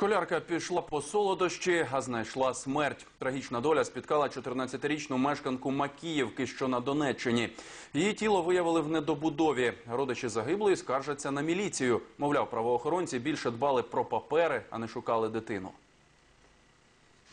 Школярка пішла по солодощі, а знайшла смерть. Трагічна доля спіткала 14-річну мешканку Макіївки, що на Донеччині. Її тіло виявили в недобудові. Родичі загиблої скаржаться на міліцію. Мовляв, правоохоронці більше дбали про папери, а не шукали дитину.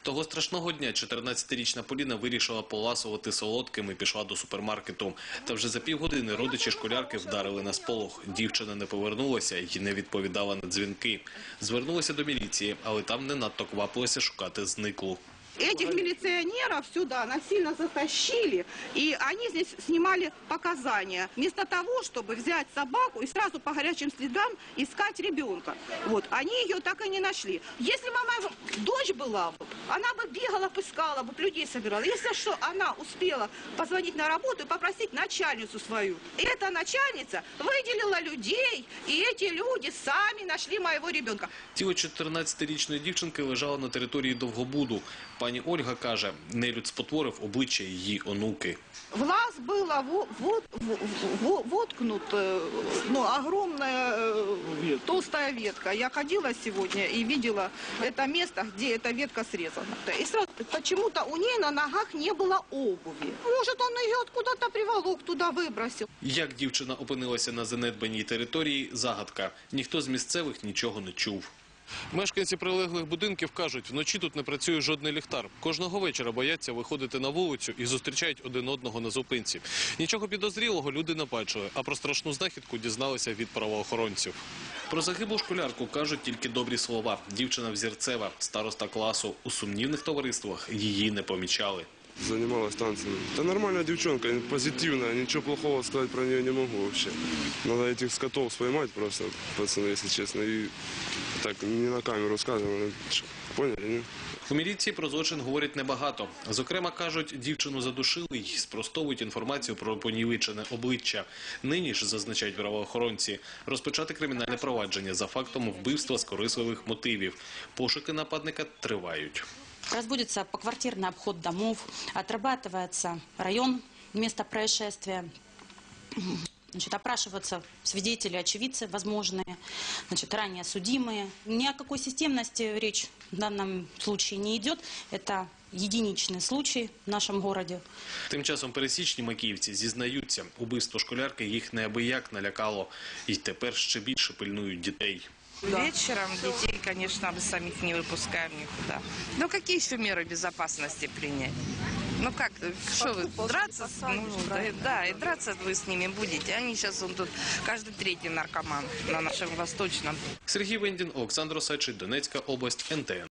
Того страшного дня 14-річна Поліна вирішила поласувати солодким і пішла до супермаркету. Та вже за півгодини родичі школярки вдарили на сполох. Дівчина не повернулася і не відповідала на дзвінки. Звернулася до міліції, але там не надто квапилося шукати зниклу. Этих милиционеров сюда насильно затащили, и они здесь снимали показания. Вместо того, чтобы взять собаку и сразу по горячим следам искать ребенка. Вот, они ее так и не нашли. Если мама, дочь была, бы, она бы бегала, пыскала, бы людей собирала. Если что, она успела позвонить на работу и попросить начальницу свою. И эта начальница выделила людей, и эти люди сами нашли моего ребенка. Тіло 14-річної дівчинки лежало на території Довгобуду. Пані Ольга каже, нелюд спотворив обличчя її онуки. В глаз было во- вот, во- во- воткнут э, ну, огромная э, толстая ветка. Я ходила сегодня и видела это место, где эта ветка срезана. И сразу почему-то у нее на ногах не было обуви. Может, он ее откуда-то приволок, туда выбросил. Як дівчина опинилася на занедбаній території – загадка. Ніхто з місцевих нічого не чув. Мешканці прилеглих будинків кажуть, вночі тут не працює жодний ліхтар. Кожного вечора бояться виходити на вулицю і зустрічають один одного на зупинці. Нічого підозрілого люди не бачили, а про страшну знахідку дізналися від правоохоронців. Про загиблу школярку кажуть тільки добрі слова. Дівчина взірцева, староста класу. У сумнівних товариствах її не помічали. Занималась танцами. Да нормальная девчонка, позитивная, ничего плохого сказать про нее не могу вообще. Надо этих скотов поймать просто, пацаны, если честно, и так не на камеру сказано. Поняли, не? У про злочин говорять небагато. Зокрема, кажуть, дівчину задушили й спростовують інформацію про понівечене обличчя. Нині ж, зазначають правоохоронці, розпочати кримінальне провадження за фактом вбивства з корисливих мотивів. Пошуки нападника тривають. Разводится поквартирный обход домов, отрабатывается район места происшествия, Значит, опрашиваются свидетели, очевидцы возможные, значит, ранее судимые. Ни о какой системности речь в данном случае не идет. Это единичный случай в нашем городе. Тим часом пересічні макіївці зізнаються, убивство школярки їх неабияк налякало. І тепер ще більше пильнують дітей. Вечером детей, конечно, мы самих не выпускаем никуда. Но какие еще меры безопасности принять? Ну как, что вы, драться? с- Ну, да, да, и драться вы с ними будете. Они сейчас он тут, каждый третий наркоман на нашем восточном Сергій Вендін, Олександр Осадчий, Донецька область, НТН.